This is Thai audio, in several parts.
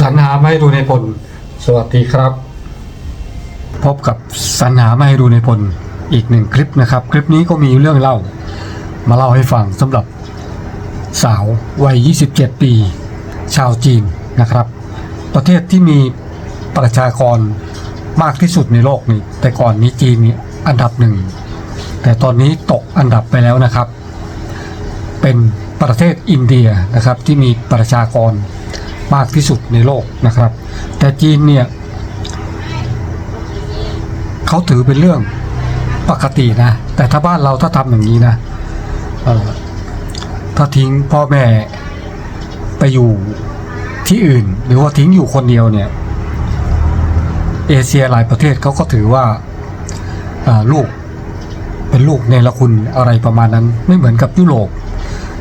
สรรหาไม่ดูในพล สวัสดีครับ พบกับสรรหาไม่ดูในพลอีกหนึ่งคลิปนะครับ คลิปนี้ก็มีเรื่องเล่า มาเล่าให้ฟังสำหรับสาววัย 27 ปี ชาวจีนนะครับ ประเทศที่มีประชากรมากที่สุดในโลกนี้ แต่ก่อนนี้จีนนี่อันดับหนึ่ง แต่ตอนนี้ตกอันดับไปแล้วนะครับ เป็นประเทศอินเดียนะครับที่มีประชากร มากที่สุดในโลกนะครับ แต่จีนเนี่ยเขาถือเป็นเรื่องปกตินะ แต่ถ้าบ้านเราถ้าทำอย่างนี้นะถ้าทิ้งพ่อแม่ไปอยู่ที่อื่น หรือว่าทิ้งอยู่คนเดียวเนี่ย เอเชียหลายประเทศเขาก็ถือว่าอ่าลูกเป็นลูกเนรคุณอะไรประมาณนั้น ไม่เหมือนกับยุโรป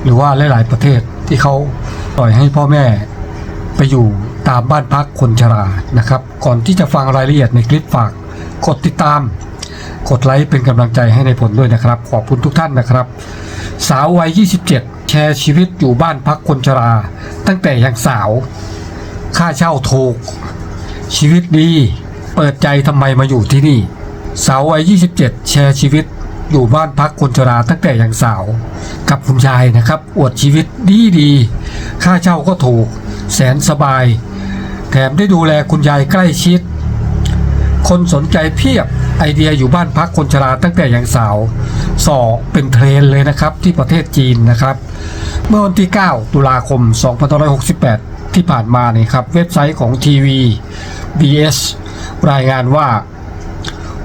หรือว่าหลาย ๆ ประเทศที่เขาปล่อยให้พ่อแม่ ไปอยู่ตามบ้านพักคนชรานะครับ ก่อนที่จะฟังรายละเอียดในคลิปฝาก กดติดตาม กดไลค์เป็นกำลังใจให้ในผลด้วยนะครับ ขอบคุณทุกท่านนะครับ สาววัย 27 แชร์ชีวิตอยู่บ้านพักคนชรา ตั้งแต่ยังสาว ค่าเช่าถูก ชีวิตดี เปิดใจทำไมมาอยู่ที่นี่ สาววัย 27 แชร์ชีวิตอยู่บ้านพักคนชราตั้งแต่ยังสาว กับคุณยายนะครับ อวดชีวิตดีดี ค่าเช่าก็ถูก แสนสบาย แถมได้ดูแลคุณยายใกล้ชิด คนสนใจเพียบไอเดียอยู่บ้านพักคนชราตั้งแต่ยังสาวสองเป็นเทรนด์เลยนะครับที่ประเทศจีนนะครับ เมื่อวันที่ 9 ตุลาคม 2568 ที่ผ่านมานี่ครับ เว็บไซต์ของทีวี BS รายงานว่า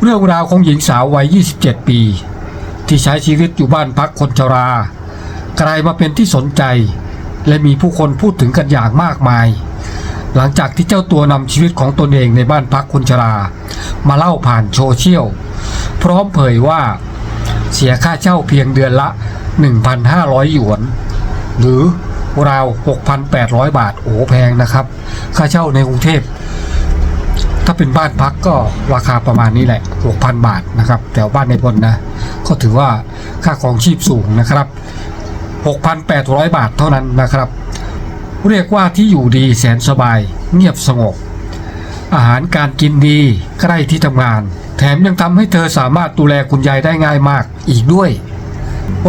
เรื่องราวของหญิงสาววัย 27 ปี ที่ใช้ชีวิตอยู่บ้านพักคนชรากลายมาเป็นที่สนใจ และมีผู้คนพูดถึงกันอย่างมากมาย หลังจากที่เจ้าตัวนำชีวิตของตนเองในบ้านพักคนชรา มาเล่าผ่านโซเชียล พร้อมเผยว่า เสียค่าเช่าเพียงเดือนละ 1,500 หยวน หรือราว 6,800 บาทโอ้แพงนะครับ ค่าเช่าในกรุงเทพ ถ้าเป็นบ้านพักก็ราคาประมาณนี้แหละ 6,000 บาทนะครับ แต่บ้านในพลนะ ก็ถือว่าค่าของชีพสูงนะครับ 6,800 บาทเท่านั้นนะครับ เรียกว่าที่อยู่ดีแสนสบาย เงียบสงบ อาหารการกินดีใกล้ที่ทำงาน แถมยังทำให้เธอสามารถดูแลคุณยายได้ง่ายมากอีกด้วย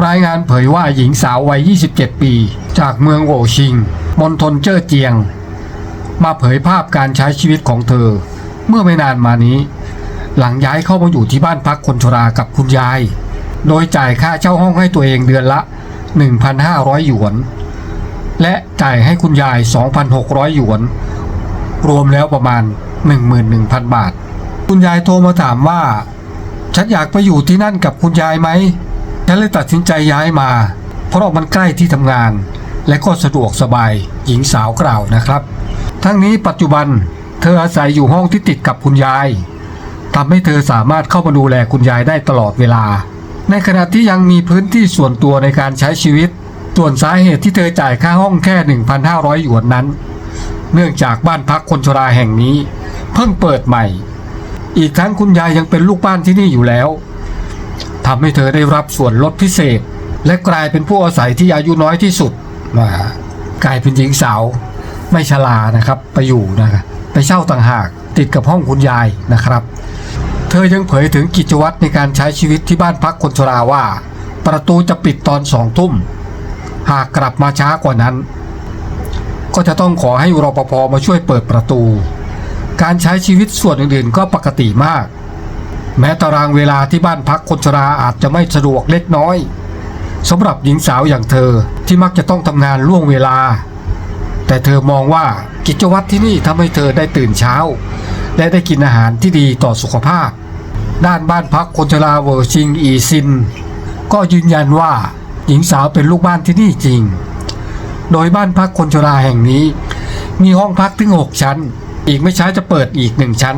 รายงานเผยว่าหญิงสาววัย 27 ปี จากเมืองโหชิงมณฑลเจ้อเจียง มาเผยภาพการใช้ชีวิตของเธอ เมื่อไม่นานมานี้ หลังย้ายเข้ามาอยู่ที่บ้านพักคนชรากับคุณยาย โดยจ่ายค่าเช่าห้องให้ตัวเองเดือนละ 1,500 หยวน และจ่ายให้คุณยาย 2,600 หยวน รวมแล้วประมาณ 11,000 บาท คุณยายโทรมาถามว่า ฉันอยากไปอยู่ที่นั่นกับคุณยายไหม ฉันเลยตัดสินใจย้ายมา เพราะมันใกล้ที่ทำงาน และก็สะดวกสบายหญิงสาวกล่าวนะครับ ทั้งนี้ปัจจุบันเธออาศัยอยู่ห้องที่ติดกับคุณยายทำให้เธอสามารถเข้ามาดูแลคุณยายได้ตลอดเวลา ในขณะที่ยังมีพื้นที่ส่วนตัวในการใช้ชีวิต ส่วนสาเหตุที่เธอจ่ายค่าห้องแค่ 1,500 หยวนนั้น เนื่องจากบ้านพักคนชราแห่งนี้ เพิ่งเปิดใหม่ อีกทั้งคุณยายยังเป็นลูกบ้านที่นี่อยู่แล้วทำให้เธอได้รับส่วนลดพิเศษ และกลายเป็นผู้อาศัยที่อายุน้อยที่สุดมากลายเป็นหญิงสาว ไม่ชรานะครับ ไปอยู่นะครับไปเช่าต่างหากติดกับห้องคุณยายนะครับ เธอยังเผยถึงกิจวัตรในการใช้ชีวิตที่บ้านพักคนชราว่า ประตูจะปิดตอนสองทุ่ม หากกลับมาช้ากว่านั้น ก็จะต้องขอให้รปภมาช่วยเปิดประตู การใช้ชีวิตส่วนอื่นๆก็ปกติมาก แม้ตารางเวลาที่บ้านพักคนชราอาจจะไม่สะดวกเล็กน้อยสำหรับหญิงสาวอย่างเธอที่มักจะต้องทำงานล่วงเวลา แต่เธอมองว่ากิจวัตรที่นี่ทำให้เธอได้ตื่นเช้า และได้กินอาหารที่ดีต่อสุขภาพ ด้านบ้านพักคนชราเวอร์ชิงอีซิน ก็ยืนยันว่าหญิงสาวเป็นลูกบ้านที่นี่จริง โดยบ้านพักคนชราแห่งนี้ มีห้องพักถึง 6 ชั้น อีกไม่ช้าจะเปิดอีกหนึ่งชั้น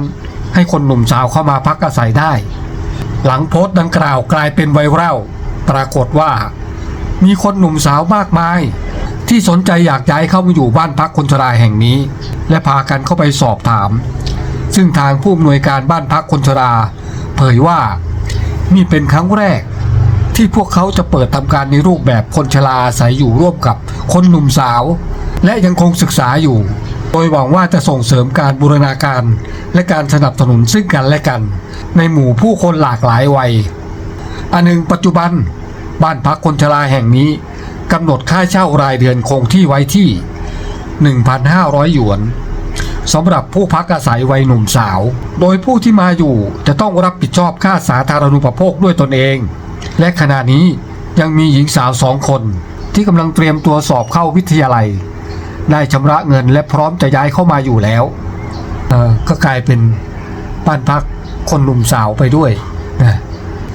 ให้คนหนุ่มสาวเข้ามาพักอาศัยได้ หลังโพสต์ดังกล่าวกลายเป็นไวรัลปรากฏว่า มีคนหนุ่มสาวมากมาย ที่สนใจอยากย้ายเข้ามาอยู่บ้านพักคนชราแห่งนี้ และพากันเข้าไปสอบถาม ซึ่งทางผู้อำนวยการบ้านพักคนชรา เผยว่านี่เป็นครั้งแรก ที่พวกเขาจะเปิดทำการในรูปแบบคนชราอาศัยอยู่ร่วมกับคนหนุ่มสาว และยังคงศึกษาอยู่ โดยหวังว่าจะส่งเสริมการบูรณาการ และการสนับสนุนซึ่งกันและกัน ในหมู่ผู้คนหลากหลายวัย อันหนึ่งปัจจุบันบ้านพักคนชราแห่งนี้กำหนดค่าเช่ารายเดือนคงที่ไว้ที่ 1,500 หยวน สำหรับผู้พักอาศัยวัยหนุ่มสาว โดยผู้ที่มาอยู่จะต้องรับผิดชอบค่าสาธารณูปโภคด้วยตนเอง และขณะนี้ยังมีหญิงสาวสองคน ที่กำลังเตรียมตัวสอบเข้าวิทยาลัย ได้ชำระเงินและพร้อมจะย้ายเข้ามาอยู่แล้วก็กลายเป็นบ้านพักคนหนุ่มสาวไปด้วยนะ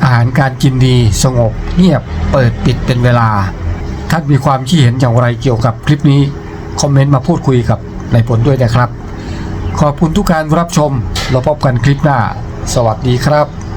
อาหารการกินดีสงบเงียบเปิดปิดเป็นเวลา ท่านมีความคิดเห็นอย่างไรเกี่ยวกับคลิปนี้ คอมเมนต์มาพูดคุยกับนายผลด้วยนะครับ ขอบคุณทุกการรับชม เราพบกันคลิปหน้า สวัสดีครับ